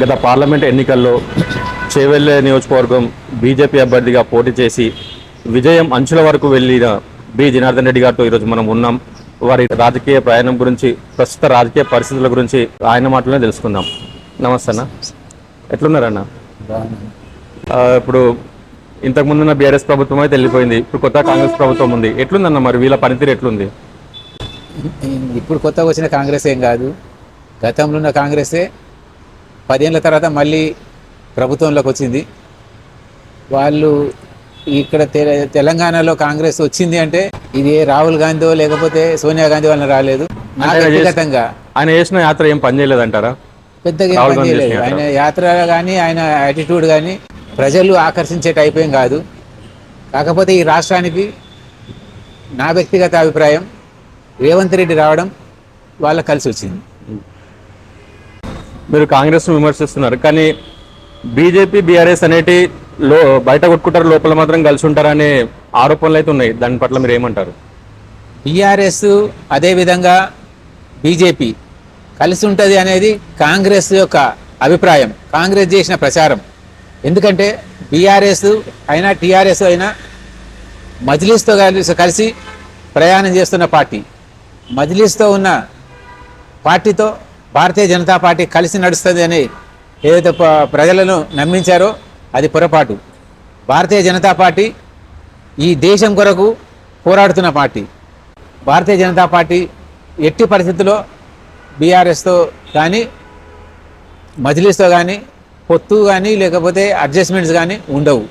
గత పార్లమెంట్ ఎన్నికల్లో చేవెళ్ళే నియోజకవర్గం బీజేపీ అభ్యర్థిగా పోటీ చేసి విజయం అంచుల వరకు వెళ్ళిన బి. జనార్దన్ రెడ్డి గారితో ఈరోజు మనం ఉన్నాం. వారి రాజకీయ ప్రయాణం గురించి ప్రస్తుత రాజకీయ పరిస్థితుల గురించి ఆయన మాటలనే తెలుసుకుందాం. నమస్తే అన్న. ఎట్లున్నారన్న? ఇప్పుడు ఇంతకు ముందున్న బీఆర్ఎస్ ప్రభుత్వం అయితే వెళ్ళిపోయింది. ఇప్పుడు కొత్త కాంగ్రెస్ ప్రభుత్వం ఉంది. ఎట్లుందన్న మరి? వీళ్ళ పనితీరు ఎట్లుంది? ఇప్పుడు కొత్తగా వచ్చిన కాంగ్రెస్ ఏం కాదు. గతంలో ఉన్న కాంగ్రెసే పదేళ్ళ తర్వాత మళ్ళీ ప్రభుత్వంలోకి వచ్చింది. వాళ్ళు ఇక్కడ తెలంగాణలో కాంగ్రెస్ వచ్చింది అంటే ఇది రాహుల్ గాంధీ లేకపోతే సోనియా గాంధీ వల్ల రాలేదు. వ్యక్తిగతంగా ఆయన చేసిన యాత్ర ఏం పనిచేయలేదంటారా పెద్దగా ఏం రాహుల్ పని గాంధీ చేయలేదు. చేసిన ఆయన యాత్ర కానీ ఆయన యాటిట్యూడ్ కానీ ప్రజలు ఆకర్షించే టైప్ ఏం కాదు. కాకపోతే ఈ రాష్ట్రానికి నా వ్యక్తిగత అభిప్రాయం రేవంత్ రెడ్డి రావడం వాళ్ళకి కలిసి వచ్చింది మీరు కాంగ్రెస్ను విమర్శిస్తున్నారు. కానీ బీజేపీ బీఆర్ఎస్ అనేటి లో బయట కొట్టుకుంటారు లోపల మాత్రం కలిసి ఉంటారనే ఆరోపణలు అయితే ఉన్నాయి. దాని పట్ల మీరు ఏమంటారు? బీఆర్ఎస్ అదేవిధంగా బీజేపీ కలిసి ఉంటుంది అనేది కాంగ్రెస్ యొక్క అభిప్రాయం కాంగ్రెస్ చేసిన ప్రచారం. ఎందుకంటే బీఆర్ఎస్ అయినా టీఆర్ఎస్ అయినా మజ్లిస్తో కలిసి కలిసి ప్రయాణం చేస్తున్న పార్టీ. మజ్లిస్తో ఉన్న పార్టీతో భారతీయ జనతా పార్టీ కలిసి నడుస్తుంది అని ఏదైతే ప్రజలను నమ్మించారో అది పొరపాటు. భారతీయ జనతా పార్టీ ఈ దేశం కొరకు పోరాడుతున్న పార్టీ. భారతీయ జనతా పార్టీ ఎట్టి పరిస్థితుల్లో బీఆర్ఎస్తో కానీ మజిలీస్తో కానీ పొత్తు కానీ లేకపోతే అడ్జస్ట్మెంట్స్ కానీ ఉండవు.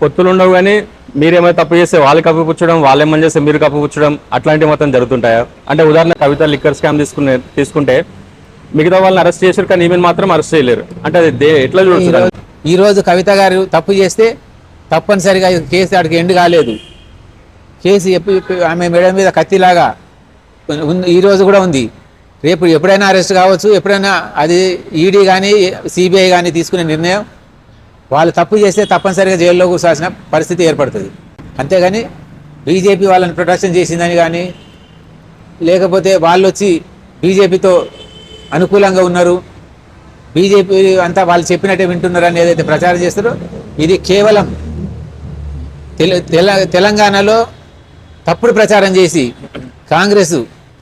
పొత్తులు ఉండవు కానీ మీరేమైనా తప్పు చేస్తే వాళ్ళు కప్పిపుచ్చడం వాళ్ళేమని చేస్తే మీరు కప్పిపుచ్చడం అట్లాంటివి మొత్తం జరుగుతుంటాయా? అంటే ఉదాహరణ కవిత లిక్కర్ స్కామ్ తీసుకునే తీసుకుంటే మిగతా వాళ్ళని అరెస్ట్ చేశారు కానీ ఈమెను మాత్రం అరెస్ట్ చేయలేరు. అంటే అది ఎట్లా చూడొచ్చు ఈరోజు ఈరోజు కవిత గారు తప్పు చేస్తే తప్పనిసరిగా ఈ కేసు ఆడికి ఎండ్ కాలేదు. కేసు ఆమె మెడ మీద కత్తిలాగా ఉంది ఈరోజు కూడా ఉంది. రేపు ఎప్పుడైనా అరెస్ట్ కావచ్చు ఎప్పుడైనా అది ఈడీ కానీ సిబిఐ కానీ తీసుకునే నిర్ణయం వాళ్ళు తప్పు చేస్తే తప్పనిసరిగా జైల్లో కూర్చోాల్సిన పరిస్థితి ఏర్పడుతుంది. అంతేగాని బీజేపీ వాళ్ళని ప్రొటెక్షన్ చేసిందని కానీ లేకపోతే వాళ్ళు వచ్చి బీజేపీతో అనుకూలంగా ఉన్నారు. బీజేపీ అంతా వాళ్ళు చెప్పినట్టే వింటున్నారు ఏదైతే ప్రచారం చేస్తారో ఇది కేవలం తెల- తెలంగాణలో తప్పుడు ప్రచారం చేసి కాంగ్రెస్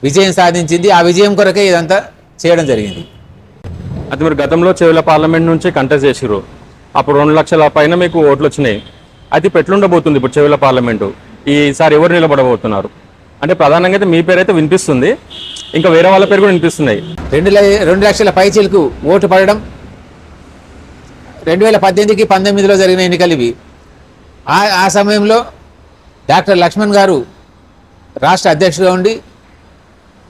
విజయం సాధించింది. ఆ విజయం కొరకే ఇదంతా చేయడం జరిగింది. అది మీరు గతంలో చెవుల పార్లమెంట్ నుంచి కంటెస్ట్ చేసిరు అప్పుడు రెండు లక్షల పైన మీకు ఓట్లు వచ్చినాయి. అది పెట్లుండబోతుంది ఇప్పుడు చెవిల పార్లమెంటు? ఈసారి ఎవరు నిలబడబోతున్నారు? అంటే ప్రధానంగా అయితే మీ పేరు అయితే వినిపిస్తుంది. ఇంకా వేరే వాళ్ళ పేరు కూడా వినిపిస్తున్నాయి. రెండు రెండు లక్షల పైచీలకు ఓటు పడడం రెండు వేల పద్దెనిమిదికి పంతొమ్మిదిలో జరిగిన ఎన్నికలు ఇవి. ఆ ఆ సమయంలో డాక్టర్ లక్ష్మణ్ గారు రాష్ట్ర అధ్యక్షుడుగా ఉండి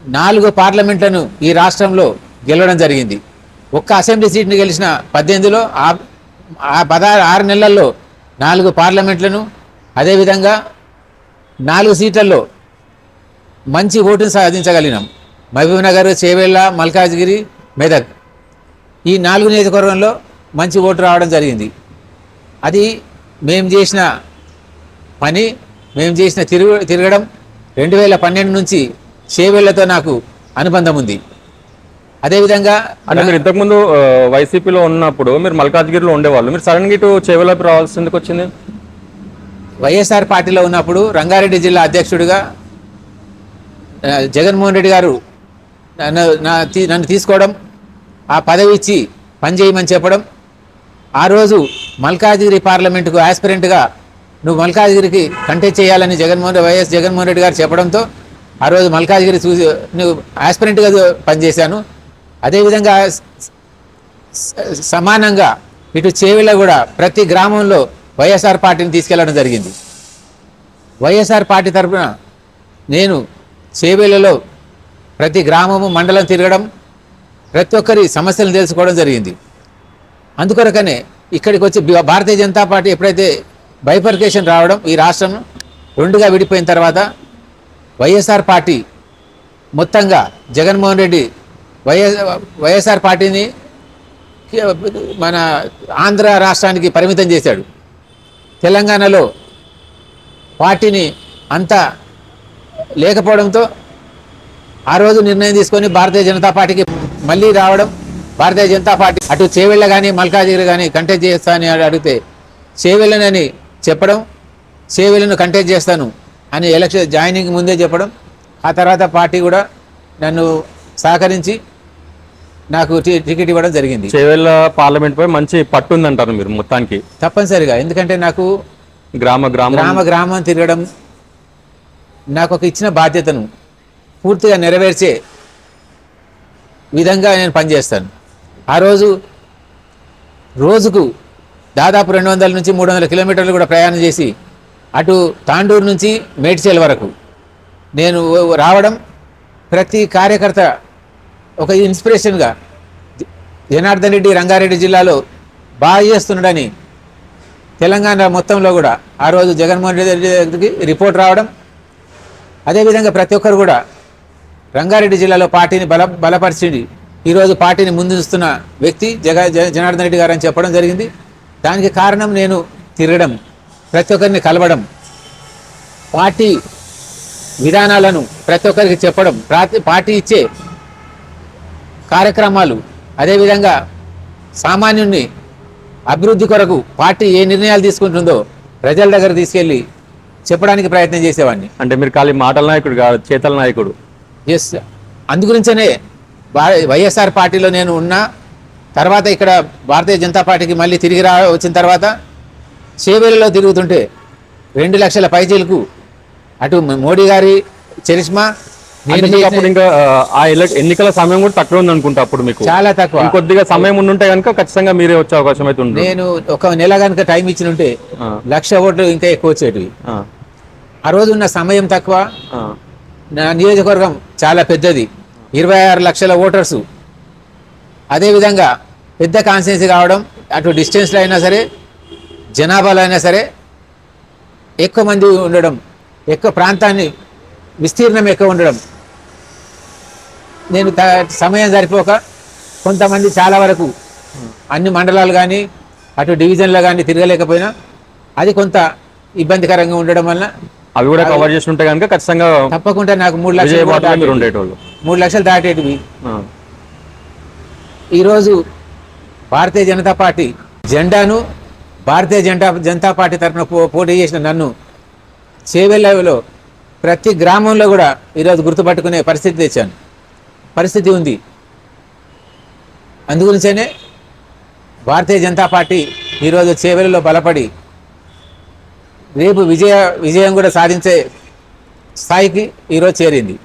నాలుగు పార్లమెంట్లను ఈ రాష్ట్రంలో గెలవడం జరిగింది. ఒక్క అసెంబ్లీ సీట్ని గెలిచిన పద్దెనిమిదిలో ఆ పదహారు ఆరు నెలల్లో నాలుగు పార్లమెంట్లను అదేవిధంగా నాలుగు సీట్లలో మంచి ఓటును సాధించగలిగినాం. మహబూబ్నగర్ చేవెళ్ళ మల్కాజ్గిరి మెదక్. ఈ నాలుగు నియోజకవర్గంలో మంచి ఓటు రావడం జరిగింది. అది మేము చేసిన పని మేము చేసిన తిరుగు తిరగడం రెండు వేల పన్నెండు నుంచి చేవేళ్ళతో నాకు అనుబంధం ఉంది. అదేవిధంగా అంటే మీరు ఇంతకుముందు వైసీపీలో ఉన్నప్పుడు మీరు మల్కాజ్గిరిలో ఉండేవాళ్ళు. మీరు సడన్గా ఇటు చెవులకు రావాల్సిందికి వచ్చింది? వైఎస్ఆర్ పార్టీలో ఉన్నప్పుడు రంగారెడ్డి జిల్లా అధ్యక్షుడిగా జగన్మోహన్ రెడ్డి గారు నన్ను నన్ను తీసుకోవడం ఆ పదవి ఇచ్చి పనిచేయమని చెప్పడం ఆ రోజు మల్కాజ్గిరి పార్లమెంటుకు ఆస్పిరెంట్గా నువ్వు మల్కాజ్గిరికి కంటెస్ట్ చేయాలని జగన్మోహన్ వైఎస్ జగన్మోహన్ రెడ్డి గారు చెప్పడంతో ఆ రోజు మల్కాజ్గిరి చూసి నువ్వు ఆస్పిరెంట్గా పనిచేశాను. అదేవిధంగా సమానంగా ఇటు చేవిలో కూడా ప్రతి గ్రామంలో వైఎస్ఆర్ పార్టీని తీసుకెళ్ళడం జరిగింది. వైఎస్ఆర్ పార్టీ తరఫున నేను చేవేళ్ళలో ప్రతి గ్రామము మండలం తిరగడం ప్రతి ఒక్కరి సమస్యలను తెలుసుకోవడం జరిగింది. అందుకొరకనే ఇక్కడికి వచ్చి భారతీయ జనతా పార్టీ ఎప్పుడైతే బైఫర్కేషన్ రావడం ఈ రాష్ట్రం రెండుగా విడిపోయిన తర్వాత వైఎస్ఆర్ పార్టీ మొత్తంగా జగన్మోహన్ రెడ్డి వైఎస్ వైఎస్ఆర్ పార్టీని మన ఆంధ్ర రాష్ట్రానికి పరిమితం చేశాడు. తెలంగాణలో పార్టీని అంత లేకపోవడంతో ఆ రోజు నిర్ణయం తీసుకొని భారతీయ జనతా పార్టీకి మళ్ళీ రావడం భారతీయ జనతా పార్టీ అటు చేవెళ్ళ కానీ మల్కాజిగిరి కానీ కంటెస్ట్ చేస్తాను అని అడిగితే చేవెళ్ళనని చెప్పడం చేవెళ్ళను కంటెస్ట్ చేస్తాను అని ఎలక్షన్ జాయినింగ్ ముందే చెప్పడం ఆ తర్వాత పార్టీ కూడా నన్ను సహకరించి నాకు టికెట్ ఇవ్వడం జరిగింది. చేవెళ్ళ పార్లమెంట్ పై మంచి పట్టు ఉందంటారు మీరు మొత్తానికి? తప్పనిసరిగా. ఎందుకంటే నాకు గ్రామ గ్రామ. గ్రామ గ్రామం తిరగడం నాకు ఒక ఇచ్చిన బాధ్యతను పూర్తిగా నెరవేర్చే విధంగా నేను పనిచేస్తాను. ఆ రోజు రోజుకు దాదాపు రెండు వందల నుంచి మూడు వందల కిలోమీటర్లు కూడా ప్రయాణం చేసి అటు తాండూరు నుంచి మేడ్చేల్ వరకు నేను రావడం ప్రతి కార్యకర్త ఒక ఇన్స్పిరేషన్గా జనార్దన్ రెడ్డి రంగారెడ్డి జిల్లాలో బాగా చేస్తున్నాడని తెలంగాణ మొత్తంలో కూడా ఆ రోజు జగన్మోహన్ రెడ్డి దగ్గరికి రిపోర్ట్ రావడం. అదేవిధంగా ప్రతి ఒక్కరు కూడా రంగారెడ్డి జిల్లాలో పార్టీని బల బలపరిచింది. ఈరోజు పార్టీని ముందుస్తున్న వ్యక్తి జగ జనార్దన్ రెడ్డి గారు అని చెప్పడం జరిగింది. దానికి కారణం నేను తిరగడం ప్రతి ఒక్కరిని కలవడం పార్టీ విధానాలను ప్రతి ఒక్కరికి చెప్పడం పార్టీ ఇచ్చే కార్యక్రమాలు. అదేవిధంగా సామాన్యుణ్ణి అభివృద్ధి కొరకు పార్టీ ఏ నిర్ణయాలు తీసుకుంటుందో ప్రజల దగ్గర తీసుకెళ్ళి చెప్పడానికి ప్రయత్నం చేసేవాడిని. అంటే మీరు ఖాళీ మాటల నాయకుడు కాదు చేతల నాయకుడు. ఎస్ అందుగురించనే వైఎస్ఆర్ పార్టీలో నేను ఉన్నా తర్వాత ఇక్కడ భారతీయ జనతా పార్టీకి మళ్ళీ తిరిగి రా వచ్చిన తర్వాత చేవేలలో తిరుగుతుంటే రెండు లక్షల పైచీలకు అటు మోడీ గారి చరిష్మా అప్పుడు ఇంకా ఆ, ఎన్నికల సమయం కూడా తక్కువ ఉంది అనుకుంటా అప్పుడు మీకు. చాలా తక్కువ. ఇంకొద్దిగా సమయం ఉండుంటే కనుక ఖచ్చితంగా మీరే వచ్చే అవకాశం అయితే ఉంది నేను ఒక నెల కనుక టైం ఇచ్చి ఉంటే లక్ష ఓట్లు ఇంకా ఎక్కువ వచ్చేటివి. ఆ, రోజు ఉన్న సమయం తక్కువ. నా నియోజకవర్గం చాలా పెద్దది. ఇరవై ఆరు లక్షల ఓటర్సు. అదేవిధంగా పెద్ద కాన్స్టిట్యున్సీ కావడం అటు డిస్టెన్స్లో అయినా సరే జనాభాలో అయినా సరే ఎక్కువ మంది ఉండడం ఎక్కువ ప్రాంతాన్ని విస్తీర్ణం ఎక్కువ ఉండడం నేను సమయం సరిపోక కొంతమంది చాలా వరకు అన్ని మండలాలు కానీ అటు డివిజన్లో కానీ తిరగలేకపోయినా అది కొంత ఇబ్బందికరంగా ఉండడం వలన అవి కూడా కవర్ చేసి ఉంటే కనుక ఖచ్చితంగా తప్పకుండా నాకు మూడు లక్షలు ఉండేటోళ్ళు. మూడు లక్షలు దాటేటివి. ఈరోజు భారతీయ జనతా పార్టీ జెండాను భారతీయ జనతా జనతా పార్టీ తరఫున పోటీ చేసిన నన్ను చేవెళ్ళలో ప్రతి గ్రామంలో కూడా ఈరోజు గుర్తుపట్టుకునే పరిస్థితి తెచ్చాను. పరిస్థితి ఉంది. అందుగురించేనే భారతీయ జనతా పార్టీ ఈరోజు చేవెలలో బలపడి రేపు విజయ విజయం కూడా సాధించే స్థాయికి ఈరోజు చేరింది.